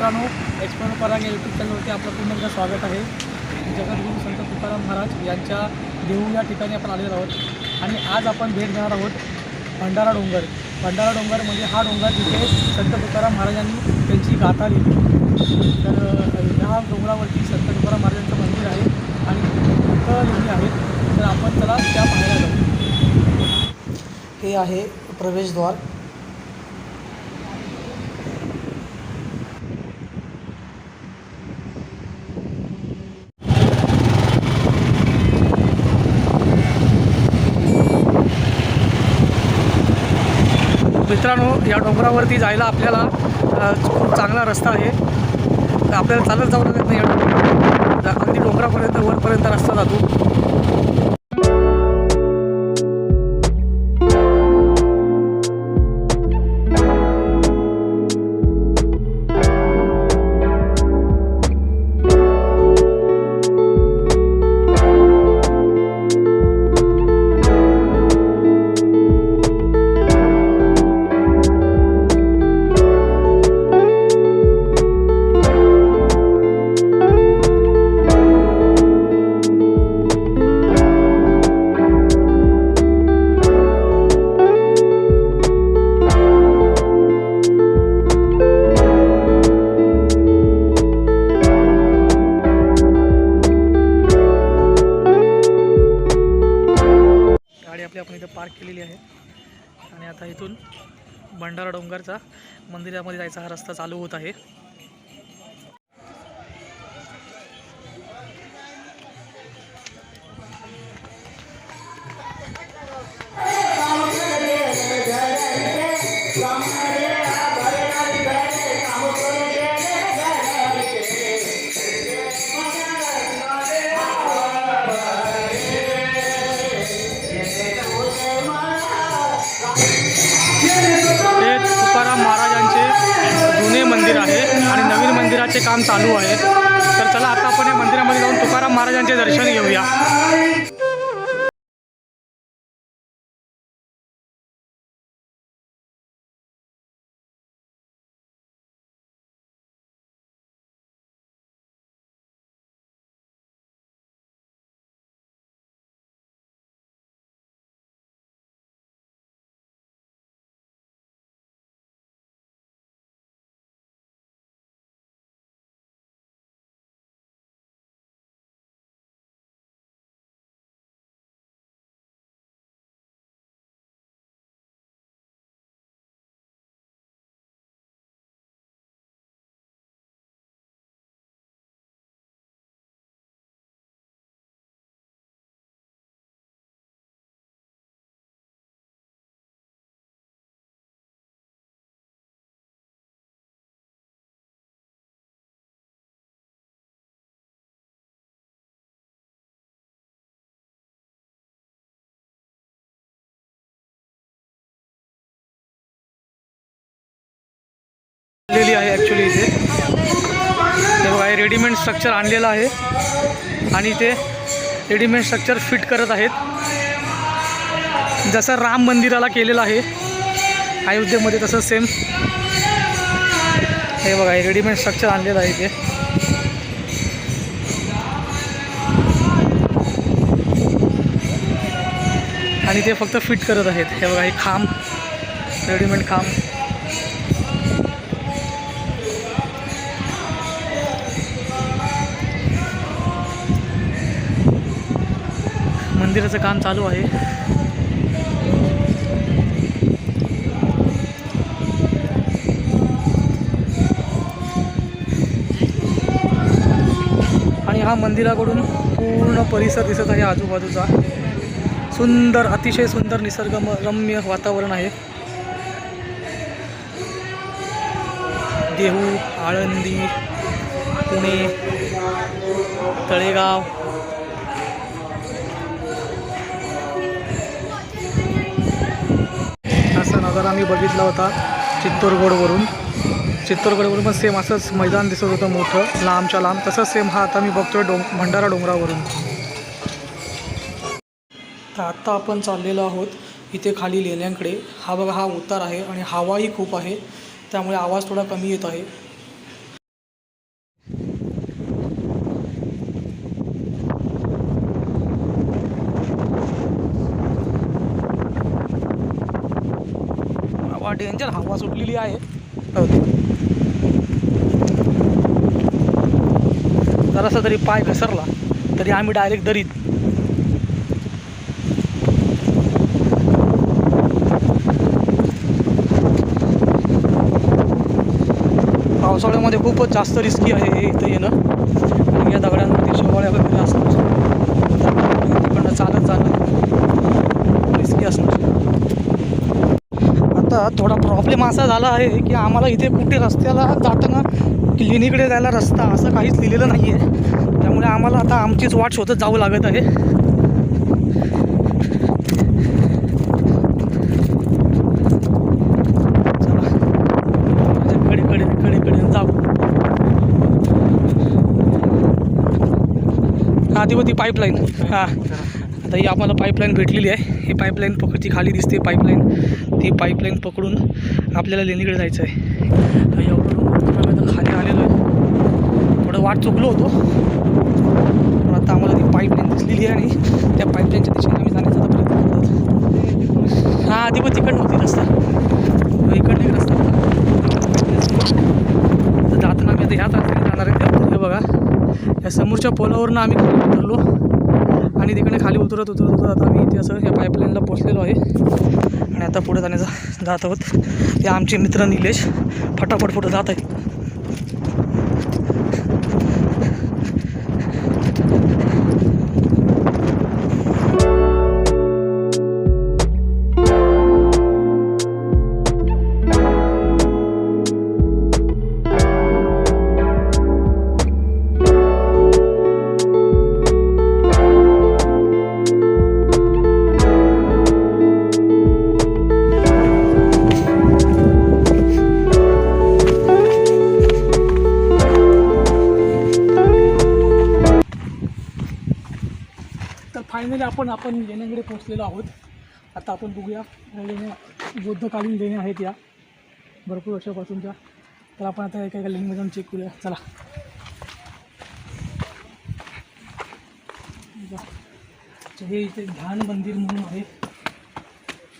मित्रांनो एक्सप्लोर पराग या यूट्यूब चॅनलवरती आपलं पुन्हा एकदा स्वागत आहे. जगद्गुरू संत तुकाराम महाराज यांच्या देऊ या ठिकाणी आपण आलेलो आहोत. आणि आज आपण भेट देणार आहोत भंडारा डोंगर. भंडारा डोंगर म्हणजे हा डोंगर जिथे संत तुकाराम महाराजांनी त्यांची गाथा लिहिली. तर ह्या डोंगरावरती संत तुकाराम महाराजांचं मंदिर आहे आणि लिहिली आहेत. तर आपण चला त्या पाहायला जाऊ. हे आहे प्रवेशद्वार. मित्रांनो या डोंगरावरती जायला आपल्याला खूप चांगला रस्ता आहे तर आपल्याला चालत जाऊ लागत नाही या डोंगरावर. अगदी डोंगरापर्यंत वरपर्यंत रस्ता जातो मंदिरामध्ये जायचा हा रस्ता चालू होत आहे. तुकाराम महाराजांचे जुने मंदिर आहे आणि नवीन मंदिराचे काम चालू आहे. तर चला आता आपण या मंदिरामध्ये जाऊन तुकाराम महाराजांचे दर्शन घेऊया. आलेली आहे ॲक्च्युली इथे. हे बघा हे रेडीमेड स्ट्रक्चर आणलेलं आहे. आणि ते रेडीमेड स्ट्रक्चर फिट करत आहेत. जसं राम मंदिराला केलेलं आहे अयोध्येमध्ये तसं सेम हे बघा हे रेडीमेड स्ट्रक्चर आणलेलं आहे इथे. आणि ते फक्त फिट करत आहेत. हे बघा हे खांब रेडीमेड खांब. मंदिराचं काम चालू आहे. आणि हा मंदिराकडून पूर्ण परिसर दिसत आहे आजूबाजूचा. सुंदर अतिशय सुंदर निसर्गम रम्य वातावरण आहे. देहू आळंदी पुणे तळेगाव असा नजारा बघितला होता चित्तोरगडवरून. चित्तोरगडवरून पण सेम असंच मैदान दिसत होतं मोठं लांबच्या लांब. तसंच सेम हा आता मी बघतोय डोंग भंडारा डोंगरावरून. तर आत्ता आपण चाललेलो आहोत इथे खाली लेण्यांकडे. हा बघा हा उतार आहे आणि हवाही खूप आहे. त्यामुळे आवाज थोडा कमी येत आहे. डेंजर हवा सुटलेली आहे. जरासा तरी पाय घसरला तरी आम्ही डायरेक्ट दरीत. पावसाळ्यामध्ये खूपच जास्त रिस्की आहे हे इथं येणं. आणि या दगडांमध्ये शेवाळ्या वगैरे असतात तिकडनं चालत जाणं रिस्की असणार आता थोडा प्रॉब्लेम असा झाला आहे की आम्हाला इथे कुठे रस्त्याला जाताना क्लिनिकडे जायला रस्ता असं काहीच लिहिलेलं नाही आहे त्यामुळे आम्हाला आता आमचीच वाट शोधत जावं लागत आहे. आधी कडे जाऊ. होती पाईपलाईन हां. आता ही आम्हाला पाईपलाईन भेटलेली आहे. ही पाईपलाईन पकडची खाली दिसते पाईपलाईन ती पाईपलाईन पकडून आपल्याला लेणीकडे जायचं आहे. तर एवढं आम्ही खाली आलेलो आहे थोडं वाट चुकलो होतो. पण आता आम्हाला ती पाईपलाईन दिसलेली आहे आणि त्या पाईपलाईनच्या दिशेने आम्ही जाण्याचा प्रयत्न करतो हां आधी पण तिकडनं होती रस्ता. इकडनं एक रस्ता तर जाताना आम्ही आता ह्याच रस्त्याने जाणार आहे. हे बघा. या समोरच्या पोलावरनं आम्ही उतरलो. आणि तिकडे खाली उतरत उतरत उतरत आता आम्ही इथे असं या पाईपलाईनला पोचलेलो आहे. आणि आता पुढे जाण्याचा जात आहोत. ते आमचे मित्र निलेश फटाफट पुढे जात आहेत. आपण आपण लेण्याकडे पोचलेलो आहोत. आता आपण बघूया. लेण्या बौद्धकालीन लेण्या आहेत या. भरपूर वर्षापासूनच्या तर आपण आता एका एका लेणीमध्ये जाऊन चेक करूया. चला. हे इथे ध्यान मंदिर म्हणून आहे.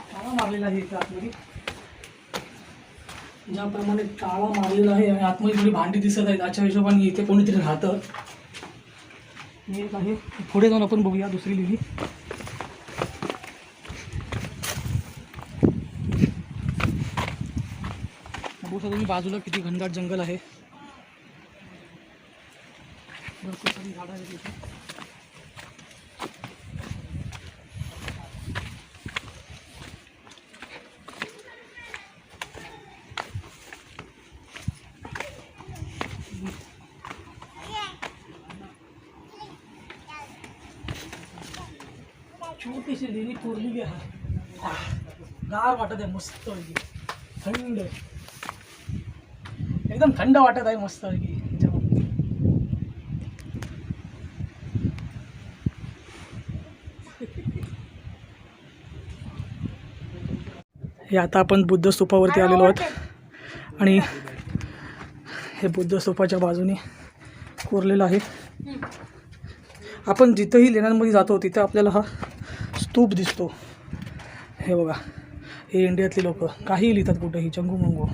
ताळा मारलेला आहे इथे आतमध्ये. ज्याप्रमाणे ताळा मारलेला आहे आणि आतमध्ये थोडी भांडी दिसत आहेत. त्याच्या हिशोबाने इथे कोणीतरी राहतं. हे एक आहे. पुढे जाऊन आपण बघूया दुसरी लिहिली. बघू शकता तुम्ही बाजूला किती घनदाट जंगल आहे. भरपूर सारी झाडं आहेत छोटीशी लेणी कोरलेली आहे. गार वाटत आहे मस्त थंड. एकदम थंड वाटत आहे मस्त. हे आता आपण बुद्ध स्तूपावरती आलेलो आहोत. आणि हे बुद्ध स्तूपाच्या बाजूने कोरलेलं आहे. आपण जिथंही लेण्यांमध्ये जातो तिथं आपल्याला हा स्तूप दिसतो. हे बघा हे इंडियातले लोक. काहीही लिहितात कुठेही चंगू मंगू.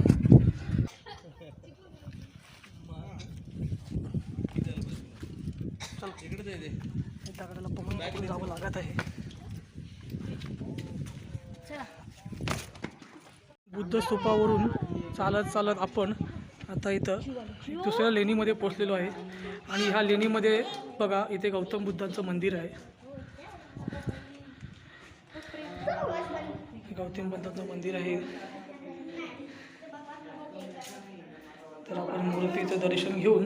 दगडाला पकडून जावं लागत आहे बुद्ध स्तूपावरून चालत चालत आपण आता इथं दुसऱ्या लेणीमध्ये पोचलेलो आहे. आणि ह्या लेणीमध्ये बघा इथे गौतम बुद्धांचं मंदिर आहे. गौतम बुद्धांचं मंदिर आहे. तर आपण मूर्तीचं दर्शन घेऊन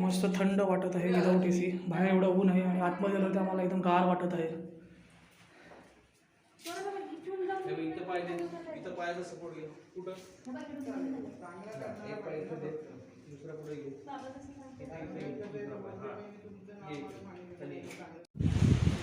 मस्त थंड वाटत आहे विदाऊट ए सी बाहेर एवढं ऊन आहे आणि आतमध्ये आलं तर आम्हाला एकदम गार वाटत आहे. इथं पाहिजे इथं पायाचा सपोर्ट घे कुठं एक पाय इथं दे दुसरा पुढे घे इथं- इथं- इथं दुसरा पाय. हा. घे. खाली ये.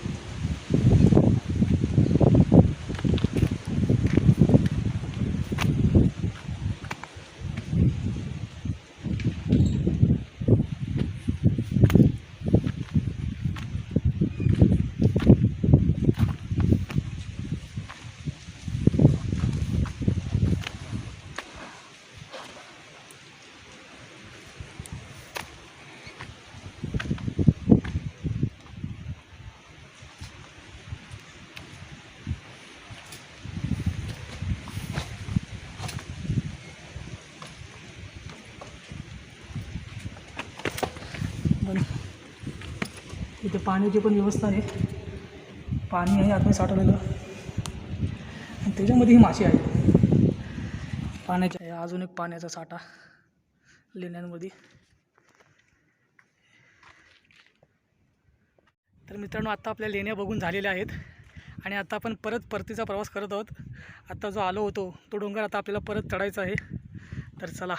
आणि इथे पाण्याची पण व्यवस्था आहे पाणी आहे आतमध्ये साठवलेलं. आणि त्याच्यामध्ये ही माशी आहे पाण्याच्या आहे अजून एक पाण्याचा साठा लेण्यांमध्ये तर मित्रांनो आत्ता आपल्या लेण्या बघून झालेल्या आहेत. आणि आता आपण परत परतीचा प्रवास करत आहोत. आत्ता जो आलो होतो तो डोंगर आता आपल्याला परत चढायचा आहे. तर चला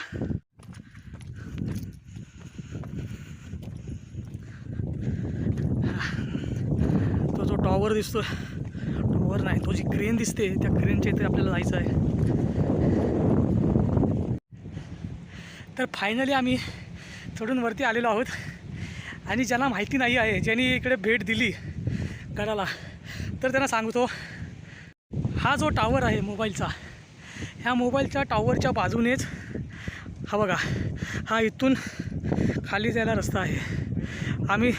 तो जो टॉवर दिसतो टॉवर नाही तो जी क्रेन दिसते त्या क्रेनच्या इथे आपल्याला जायचं आहे. तर फायनली आम्ही चढून वरती आलेलो आहोत. आणि ज्यांना माहिती नाही आहे ज्यांनी इकडे भेट दिली गडाला तर त्यांना सांगतो. हा जो टावर आहे मोबाईलचा ह्या मोबाईलच्या टावरच्या बाजूनेच हा बघा हा इथून खाली जायला रस्ता आहे. आम्ही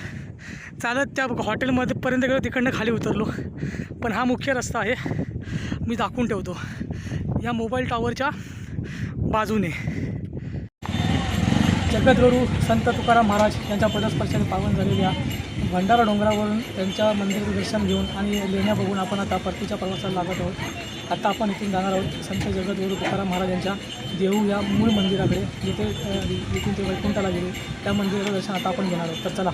चालत त्या हॉटेलमध्ये पर्यंत गेलो तिकडनं खाली उतरलो. पण हा मुख्य रस्ता आहे मी दाखवून ठेवतो. या मोबाईल टॉवरच्या बाजूने. जगद्गुरू संत तुकाराम महाराज यांच्या पदस्पर्शाने पावन झालेल्या भंडारा डोंगरावरून त्यांच्या मंदिर दर्शन घेऊन आणि लेण्या बघून आपण आता परतीच्या प्रवासाला लागत आहोत. आता आपण इथून जाणार आहोत संत जगद्गुरू तुकाराम महाराज यांच्या देहू या मूळ मंदिराकडे. जिथे अ, इथून ते वैकुंठाला गेले. त्या मंदिराचं दर्शन आता आपण घेणार आहोत. तर चला.